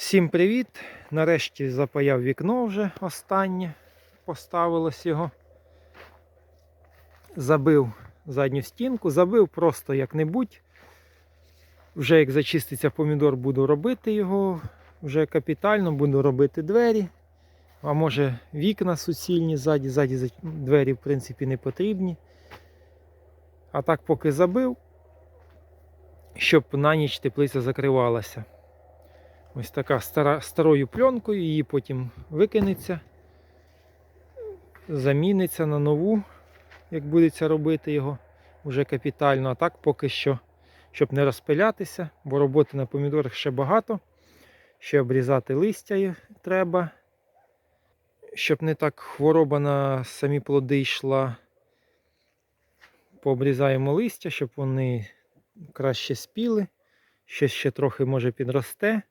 Всім привіт! Нарешті запаяв вікно вже останнє, поставилось його. Забив задню стінку, забив просто як-небудь. Вже як зачиститься помідор, буду робити його вже капітально, буду робити двері. А може вікна суцільні ззаді, ззаді двері в принципі не потрібні. А так поки забив, щоб на ніч теплиця закривалася. Ось така стара, старою пленкою, її потім викинеться, заміниться на нову, як будеться робити його вже капітально. А так поки що, щоб не розпилятися, бо роботи на помідорах ще багато. Ще обрізати листя треба, щоб не так хвороба на самі плоди йшла. Пообрізаємо листя, щоб вони краще спіли. Ще ще трохи може підросте.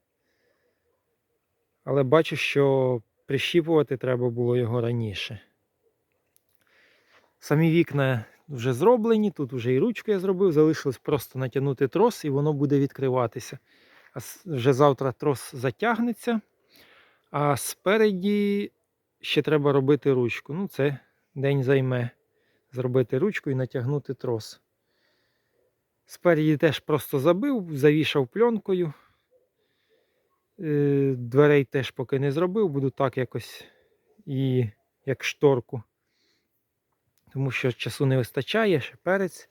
Але бачу, що прищіпувати треба було його раніше. Самі вікна вже зроблені, тут вже і ручку я зробив, залишилось просто натягнути трос і воно буде відкриватися. А вже завтра трос затягнеться, а спереді ще треба робити ручку. Ну, це день займе зробити ручку і натягнути трос. Спереді теж просто забив, завішав пленкою. Е, Дверей теж поки не зробив, буду так якось і як шторку. Тому що часу не вистачає, ще перець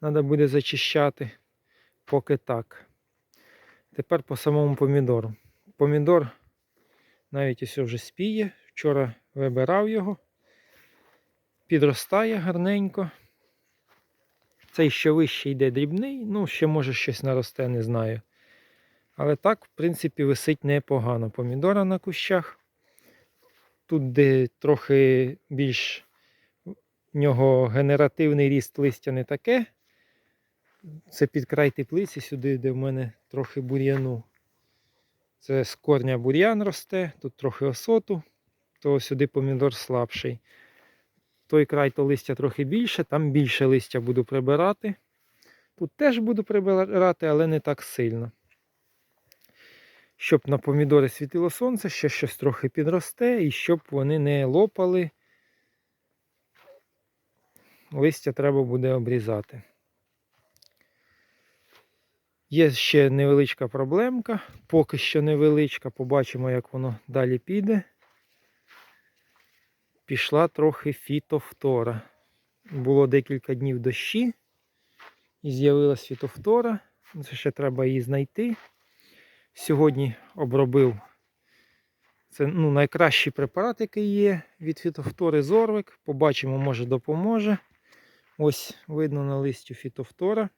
треба буде зачищати. Поки так. Тепер по самому помідору. Помідор навіть ось вже спіє. Вчора вибирав його. Підростає гарненько. Цей ще вище йде дрібний, ну ще може щось наросте, не знаю. Але так, в принципі, висить непогано. Помідора на кущах. Тут, де трохи більш в нього генеративний ріст листя не таке. Це під край теплиці, сюди, де в мене трохи бур'яну. Це з корня бур'ян росте, тут трохи осоту, то сюди помідор слабший. Той край то листя трохи більше, там більше листя буду прибирати. Тут теж буду прибирати, але не так сильно щоб на помідори світило сонце, ще щось трохи підросте, і щоб вони не лопали. Листя треба буде обрізати. Є ще невеличка проблемка, поки що невеличка, побачимо, як воно далі піде. Пішла трохи фітофтора. Було декілька днів дощі, і з'явилась фітофтора. Це ще треба її знайти. Сьогодні обробив це ну, найкращий препарат, який є від фітофтори Зорвик. Побачимо, може допоможе. Ось видно на листю фітофтора.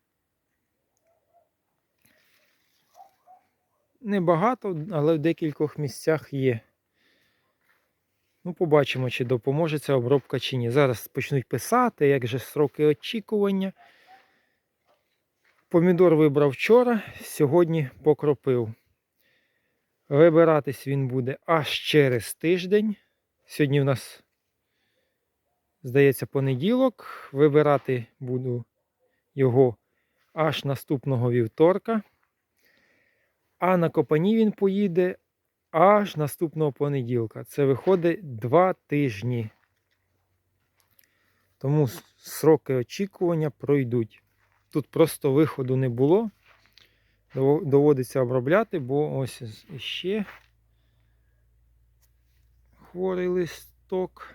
Небагато, але в декількох місцях є. Ну, побачимо, чи допоможе ця обробка чи ні. Зараз почнуть писати, як же сроки очікування. Помідор вибрав вчора, сьогодні покропив. Вибиратись він буде аж через тиждень. Сьогодні в нас, здається, понеділок. Вибирати буду його аж наступного вівторка. А на копані він поїде аж наступного понеділка. Це виходить два тижні. Тому сроки очікування пройдуть. Тут просто виходу не було. Дово- Доводиться обробляти, бо ось ще хворий листок.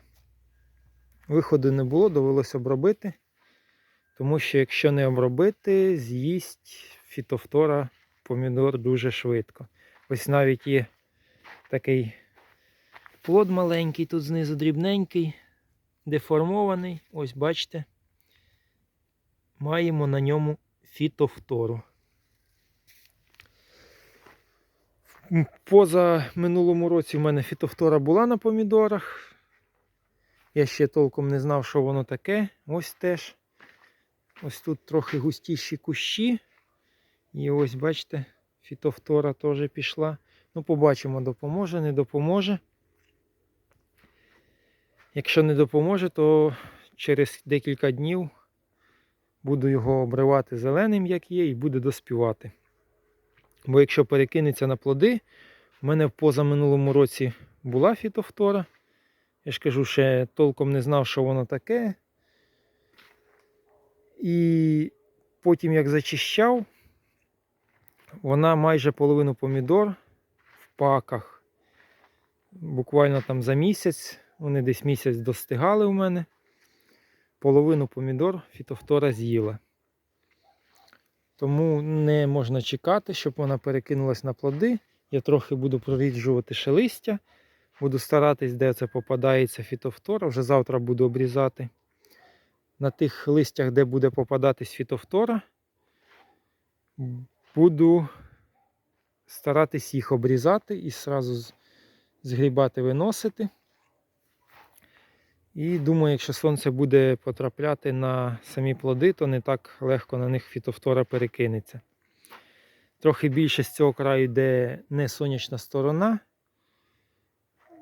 Виходу не було, довелося обробити. Тому що якщо не обробити, з'їсть фітофтора помідор дуже швидко. Ось навіть є такий плод маленький, тут знизу дрібненький, деформований. Ось бачите, маємо на ньому фітофтору. Поза минулому році в мене фітофтора була на помідорах. Я ще толком не знав, що воно таке. Ось теж. Ось тут трохи густіші кущі. І ось, бачите, фітофтора теж пішла. Ну, побачимо, допоможе, не допоможе. Якщо не допоможе, то через декілька днів буду його обривати зеленим, як є, і буде доспівати. Бо якщо перекинеться на плоди, У мене в позаминулому році була фітофтора. Я ж кажу, ще толком не знав, що воно таке. І потім, як зачищав, вона майже половину помідор в паках. Буквально там за місяць, вони десь місяць достигали у мене. Половину помідор фітофтора з'їла. Тому не можна чекати, щоб вона перекинулась на плоди. Я трохи буду проріджувати ще листя. Буду старатись, де це попадається фітофтора. Вже завтра буду обрізати. На тих листях, де буде попадатись фітофтора, буду старатись їх обрізати і зразу згрібати, виносити. І думаю, якщо сонце буде потрапляти на самі плоди, то не так легко на них фітофтора перекинеться. Трохи більше з цього краю йде не сонячна сторона.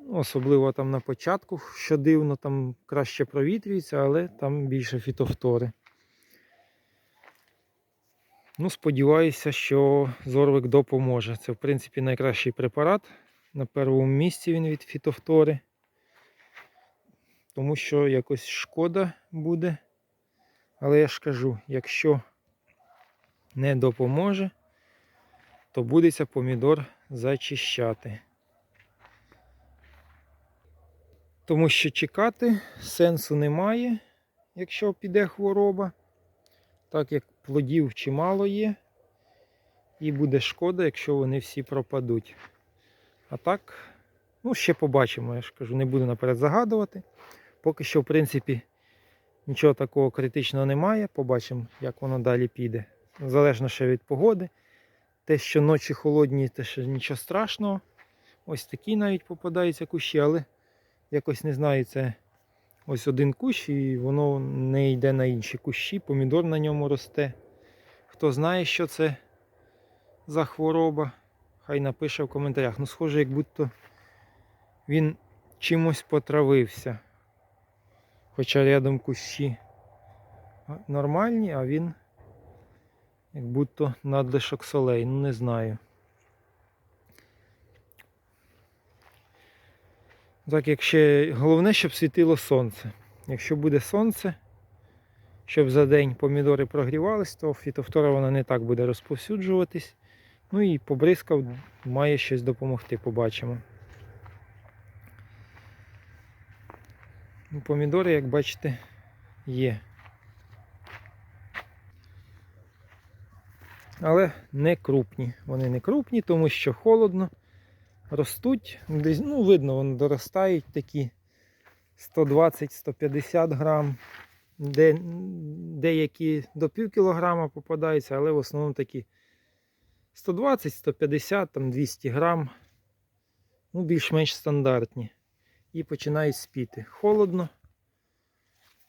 Особливо там на початку, що дивно, там краще провітрюється, але там більше фітофтори. Ну, сподіваюся, що Зорвик допоможе. Це, в принципі, найкращий препарат. На першому місці він від фітофтори. Тому що якось шкода буде. Але я ж кажу, якщо не допоможе, то будеться помідор зачищати. Тому що чекати сенсу немає, якщо піде хвороба, так як плодів чимало є, і буде шкода, якщо вони всі пропадуть. А так, ну, ще побачимо, я ж кажу, не буду наперед загадувати. Поки що, в принципі, нічого такого критичного немає. Побачимо, як воно далі піде. Залежно ще від погоди. Те, що ночі холодні, те ще нічого страшного. Ось такі навіть попадаються кущі, але якось не знаю, це ось один кущ і воно не йде на інші кущі, помідор на ньому росте. Хто знає, що це за хвороба, хай напише в коментарях. Ну, схоже, як будто він чимось потравився. Хоча рядом кущі нормальні, а він як будто надлишок солей, ну не знаю. Так, як ще головне, щоб світило сонце. Якщо буде сонце, щоб за день помідори прогрівались, то фітофтора вона не так буде розповсюджуватись. Ну і побризкав має щось допомогти, побачимо. Ну, Помідори, як бачите, є. Але не крупні. Вони не крупні, тому що холодно. Ростуть. Десь, ну, видно, вони доростають такі 120-150 грам. Де, деякі до пів кілограма попадаються, але в основному такі 120-150, там 200 грам. Ну, більш-менш стандартні. І починають спіти. Холодно.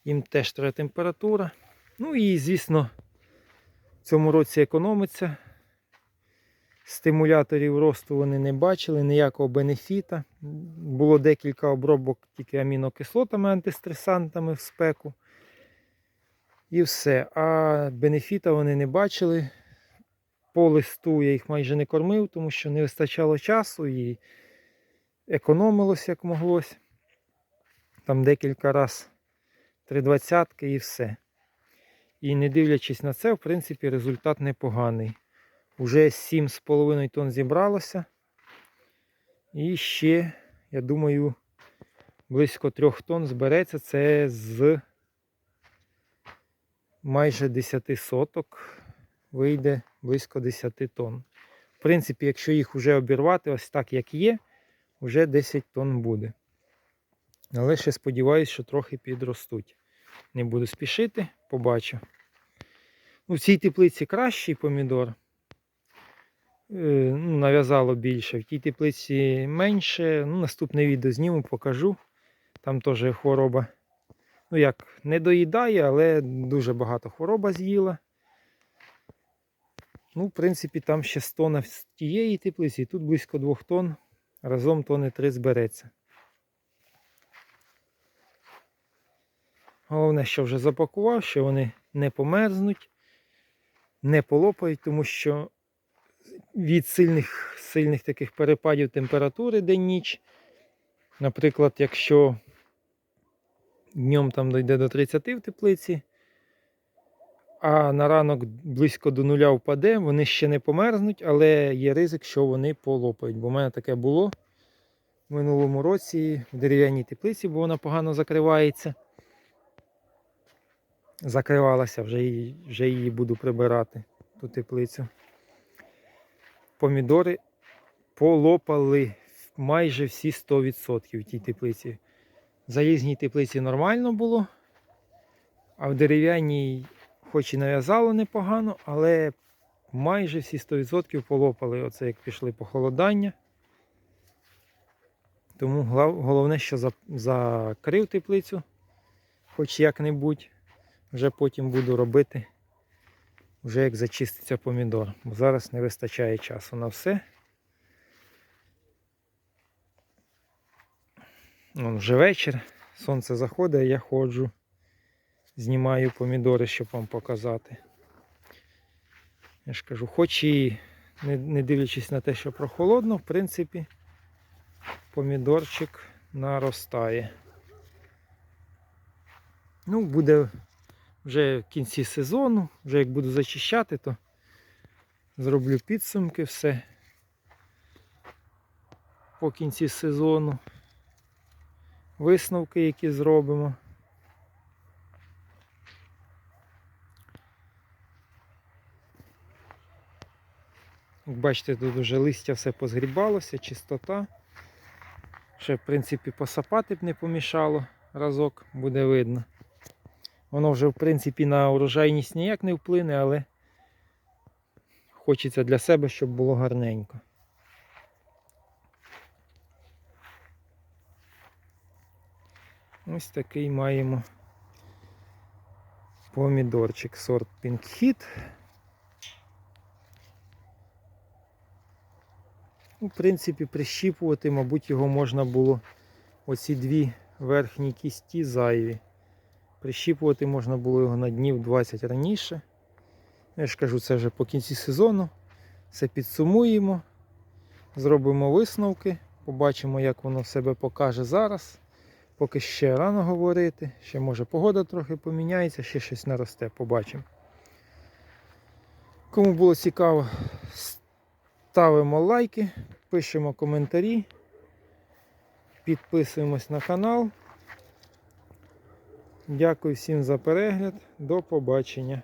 Їм теж треба температура. Ну і, звісно, в цьому році економиться. Стимуляторів росту вони не бачили, ніякого бенефіта. Було декілька обробок тільки амінокислотами, антистресантами в спеку. І все. А бенефіта вони не бачили. По листу я їх майже не кормив, тому що не вистачало часу і економилось як моглось. Там декілька раз три двадцятки і все. І не дивлячись на це, в принципі, результат непоганий. Уже 7,5 тонн зібралося. І ще, я думаю, близько 3 тонн збереться. Це з майже 10 соток вийде близько 10 тонн. В принципі, якщо їх вже обірвати, ось так як є, вже 10 тонн буде. Але ще сподіваюся, що трохи підростуть. Не буду спішити, побачу. Ну, в цій теплиці кращий помідор. Е, ну, нав'язало більше. В тій теплиці менше. Ну, наступне відео зніму, покажу. Там теж хвороба. Ну як, не доїдає, але дуже багато хвороба з'їла. Ну, в принципі, там ще 100 на тієї теплиці, тут близько 2 тонн. Разом тони 3 збереться. Головне, що вже запакував, що вони не померзнуть, не полопають, тому що від сильних, сильних таких перепадів температури день-ніч. Наприклад, якщо днем там дойде до 30 в теплиці, а на ранок близько до нуля впаде, вони ще не померзнуть, але є ризик, що вони полопають. Бо в мене таке було в минулому році в дерев'яній теплиці, бо вона погано закривається. Закривалася, вже її, вже її буду прибирати, ту теплицю. Помідори полопали майже всі 100% в тій теплиці. В залізній теплиці нормально було, а в дерев'яній, хоч і нав'язало непогано, але майже всі 100% полопали. Оце як пішли похолодання. Тому головне, що закрив теплицю, хоч як-небудь. Вже потім буду робити, вже як зачиститься помідор. Бо зараз не вистачає часу на все. Вон вже вечір, сонце заходить, я ходжу, знімаю помідори, щоб вам показати. Я ж кажу, хоч і не, не дивлячись на те, що прохолодно, в принципі, помідорчик наростає. Ну, буде вже в кінці сезону, вже як буду зачищати, то зроблю підсумки все по кінці сезону. Висновки, які зробимо. Як бачите, тут вже листя все позгрібалося, чистота. Ще, в принципі, посапати б не помішало разок, буде видно. Воно вже, в принципі, на урожайність ніяк не вплине, але хочеться для себе, щоб було гарненько. Ось такий маємо помідорчик сорт Hit. Ну, В принципі, прищіпувати, мабуть, його можна було оці дві верхні кісті зайві. Прищіпувати можна було його на днів 20 раніше. Я ж кажу, це вже по кінці сезону. Все підсумуємо, зробимо висновки, побачимо, як воно себе покаже зараз. Поки ще рано говорити, ще може погода трохи поміняється, ще щось наросте, побачимо. Кому було цікаво, ставимо лайки, пишемо коментарі, підписуємось на канал. Дякую всім за перегляд. До побачення.